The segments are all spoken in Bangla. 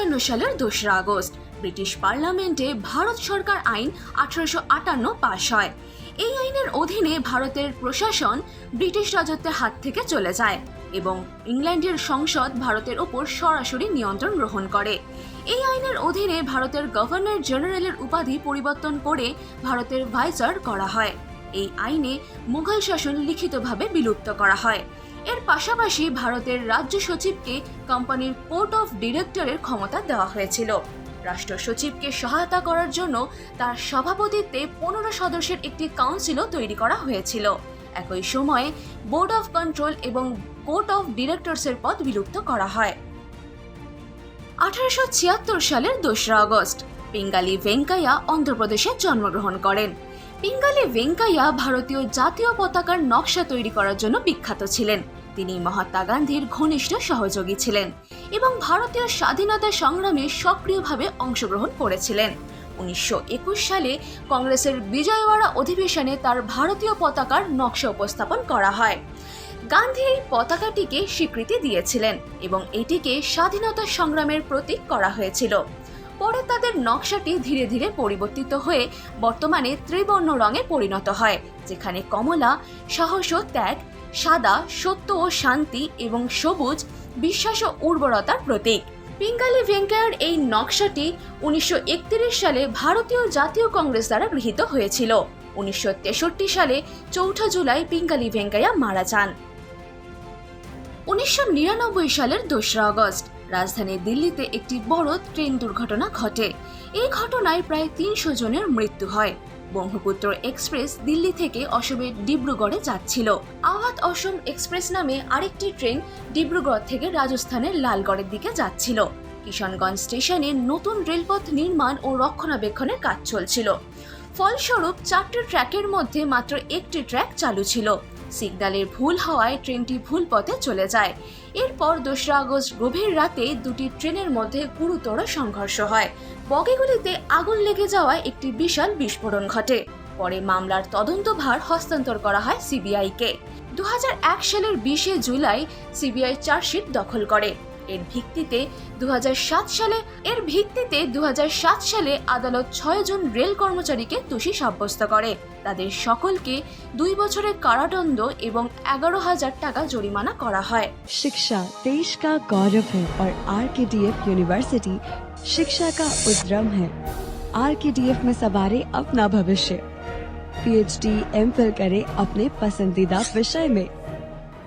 সাতান্ন সালের দোসরা আগস্ট। ব্রিটিশ পার্লামেন্টে ভারত সরকার আইন আঠারোশো আটান্ন পাশ হয়। এই আইনের অধীনে ভারতের প্রশাসন ব্রিটিশ রাজত্বের হাত থেকে চলে যায় এবং ইংল্যান্ডের সংসদ ভারতের ওপর সরাসরি নিয়ন্ত্রণ গ্রহণ করে। এই আইনের অধীনে ভারতের গভর্নর জেনারেলের উপাধি পরিবর্তন করে ভারতের ভাইসার করা হয়। এই আইনে মুঘল শাসন লিখিতভাবে বিলুপ্ত করা হয়। এর পাশাপাশি ভারতের রাজ্য সচিবকে কোম্পানির কোর্ট অফ ডিরেক্টরের ক্ষমতা দেওয়া হয়েছিল। রাষ্ট্র সচিবকে সহায়তা করার জন্য তার সভাপতিত্বে পনেরো সদস্যের একটি কাউন্সিলও তৈরি করা হয়েছিল। একই সময়ে বোর্ড অফ কন্ট্রোল এবং কোর্ট অফ ডিরেক্টরসের পদ বিলুপ্ত করা হয়। আঠারোশো ছিয়াত্তর সালের দোসরা আগস্ট, পিঙ্গালি ভেঙ্কাইয়া অন্ধ্রপ্রদেশে জন্মগ্রহণ করেন। পিঙ্গালি ভেঙ্কাইয়া ভারতীয় জাতীয় পতাকার নকশা তৈরি করার জন্য বিখ্যাত ছিলেন। তিনি মহাত্মা গান্ধীর ঘনিষ্ঠ সহযোগী ছিলেন এবং ভারতীয় স্বাধীনতা সংগ্রামে সক্রিয়ভাবে অংশগ্রহণ করেছিলেন। উনিশশো একুশ সালে কংগ্রেসের বিজয়ওয়াড়া অধিবেশনে তার ভারতীয় পতাকার নকশা উপস্থাপন করা হয়। গান্ধী এই পতাকাটিকে স্বীকৃতি দিয়েছিলেন এবং এটিকে স্বাধীনতা সংগ্রামের প্রতীক করা হয়েছিল। পরে তাদের নকশাটি ধীরে ধীরে পরিবর্তিত হয়ে বর্তমানে ত্রিবর্ণ রঙে পরিণত হয়, যেখানে কমলা, সাহস ও ত্যাগ সাদা, সত্য ও শান্তি এবং সবুজ বিশ্বাস ও উর্বরতার প্রতীক। পিঙ্গালি ভেঙ্কায়ার এই নকশাটি উনিশশো সালে ভারতীয় জাতীয় কংগ্রেস দ্বারা গৃহীত হয়েছিল। উনিশশো তেষট্টি সালে চৌঠা জুলাই পিঙ্গালি ভেঙ্কাইয়া মারা যান। উনিশশো নিরানব্বই সালের দোসরা আগস্ট, রাজধানী দিল্লিতে একটি বড় ট্রেন দুর্ঘটনা ঘটে। এই ঘটনায় প্রায় তিনশো জনের মৃত্যু হয়। ব্রহ্মপুত্র এক্সপ্রেস দিল্লি থেকে অসমের ডিব্রুগড়ে যাচ্ছিল। আওয়াত অসম এক্সপ্রেস নামে আরেকটি ট্রেন ডিব্রুগড় থেকে রাজস্থানের লালগড়ের দিকে যাচ্ছিল। কিষানগঞ্জ স্টেশনে নতুন রেলপথ নির্মাণ ও রক্ষণাবেক্ষণের কাজ চলছিল। ফলস্বরূপ চারটি ট্র্যাকের মধ্যে মাত্র একটি ট্র্যাক চালু ছিল। সিগন্যালের ভুল হওয়ায় ট্রেনটি ভুল পথে চলে যায়। এরপর দোসরা আগস্ট গভীর রাতে দুটি ট্রেনের মধ্যে গুরুতর সংঘর্ষ হয়। বগিগুলিতে আগুন লেগে যাওয়ায় একটি বিশাল বিস্ফোরণ ঘটে। পরে মামলার তদন্তভার হস্তান্তর করা হয় সিবিআইকে। দু হাজার এক সালের বিশে জুলাই সিবিআই চার্জশিট দখল করে। এর ভিত্তিতে দু সালে এর ভিত্তিতে দু সালে আদালত ছয় জন রেল কর্মচারীকে দোষী সাব্যস্ত করে তাদের সকলকে দুই বছরের কারাদণ্ড এবং এগারো হাজার টাকা জরিমানা করা হয় शिक्षा देश का गौरव है और are K D F university शिक्षा का उद्रम है आर के डी एफ में सवारे अपना भविष्य पीएचडी एम फिल करे अपने पसंदीदा विषय में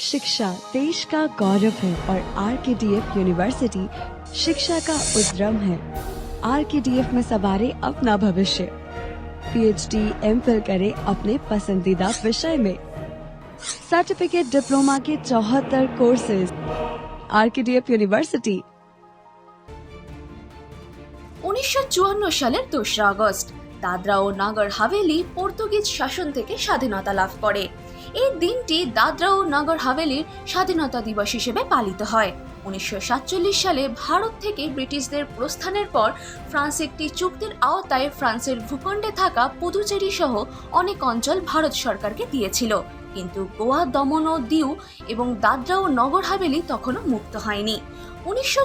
शिक्षा देश का गौरव है और are K D F university शिक्षा का उद्रम है आर के डी एफ में सवारे अपना भविष्य पीएचडी एम फिल करे अपने पसंदीदा विषय में सर्टिफिकेट डिप्लोमा के चौहत्तर courses R K D F university উনিশশো সালের দোসরা আগস্ট দাদরা ও নগর হাভেলি পর্তুগিজ শাসন থেকে স্বাধীনতা লাভ করে এই দিনটি দাদরা ও নগর হাভেলির স্বাধীনতা দিবস হিসেবে পালিত হয়। উনিশশো সাতচল্লিশ সালে ভারত থেকে ব্রিটিশদের প্রস্থানের পর ফ্রান্স একটি চুক্তির আওতায় ফ্রান্সের ভূখণ্ডে থাকা পুদুচেরি সহ অনেক অঞ্চল ভারত সরকারকে দিয়েছিল। কিন্তু গোয়া, দমন ও দিউ এবং দাদরা ও নগর হাভেলি তখনও মুক্ত হয়নি। উনিশশো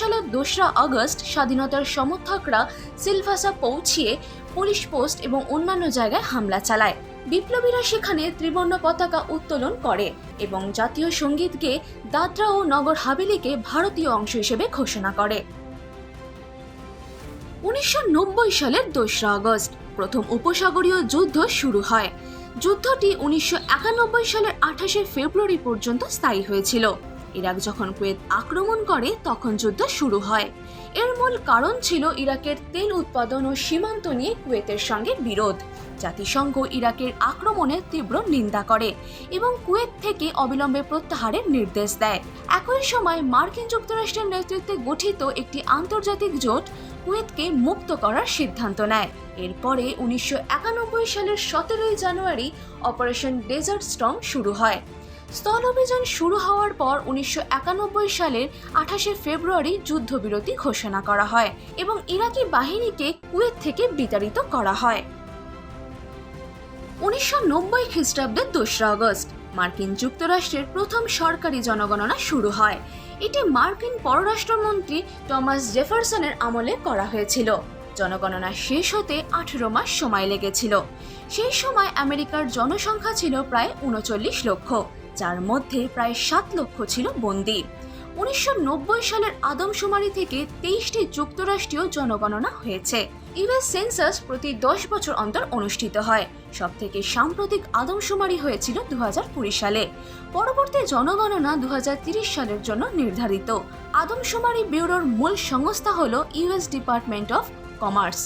সালের দোসরা আগস্ট স্বাধীনতার সমর্থকরা সিলভাসা পৌঁছিয়ে পুলিশ পোস্ট এবং অন্যান্য জায়গায় হামলা চালায়। বিপ্লবীরা সেখানে ত্রিবর্ণ পতাকা উত্তোলন করে এবং জাতীয় সঙ্গীতকে দাদরা ও নগর হাভেলিকে ভারতীয় অংশ হিসেবে ঘোষণা করে। উনিশশো নব্বই সালের দোসরা আগস্ট প্রথম উপসাগরীয় যুদ্ধ শুরু হয়। যুদ্ধটি উনিশশো একানব্বই সালের আঠাশে ফেব্রুয়ারি পর্যন্ত স্থায়ী হয়েছিল। ইরাক যখন কুয়েত আক্রমণ করে, তখন যুদ্ধ শুরু হয়। এর মূল কারণ ছিল ইরাকের তেল উৎপাদন ও সীমান্ত নিয়ে কুয়েতের সঙ্গে বিরোধ। জাতিসংঘ ইরাকের আক্রমণের তীব্র নিন্দা করে এবং কুয়েত থেকে অবিলম্বে প্রত্যাহারের নির্দেশ দেয়। একই সময় মার্কিন যুক্তরাষ্ট্রের নেতৃত্বে গঠিত একটি আন্তর্জাতিক জোট কুয়েতকে মুক্ত করার সিদ্ধান্ত নেয়। এরপরে উনিশশো একানব্বই সালের সতেরোই জানুয়ারি অপারেশন ডেজার্ট স্টর্ম শুরু হয়। স্থল অভিযান শুরু হওয়ার পর উনিশশো একানব্বই সালের আঠাশে ফেব্রুয়ারি যুদ্ধবিরতি ঘোষণা করা হয় এবং ইরাকি বাহিনীকে কুয়েত থেকে বিতাড়িত করা হয়। উনিশশো নব্বই খ্রিস্টাব্দের দোসরা আগস্ট, মার্কিন যুক্তরাষ্ট্রের প্রথম সরকারি জনগণনা শুরু হয়। এটি মার্কিন পররাষ্ট্রমন্ত্রী টমাস জেফারসনের আমলে করা হয়েছিল। জনগণনা শেষ হতে আঠেরো মাস সময় লেগেছিল। সেই সময় আমেরিকার জনসংখ্যা ছিল প্রায় উনচল্লিশ লক্ষ। যার মধ্যে প্রায় সাত লক্ষ ছিল বন্দী। উনিশশো নব্বই সালের আদমশুমারি থেকে তেইশটি যুক্তরাষ্ট্রীয় জনগণনা হয়েছে। ইউএস সেন্সাস প্রতি দশ বছর অন্তর অনুষ্ঠিত হয়। সব থেকে সাম্প্রতিক আদমশুমারি হয়েছিল দু সালে। পরবর্তী জনগণনা দু সালের জন্য নির্ধারিত। আদমশুমারি ব্যুরোর মূল সংস্থা হল ইউএস ডিপার্টমেন্ট অফ কমার্স।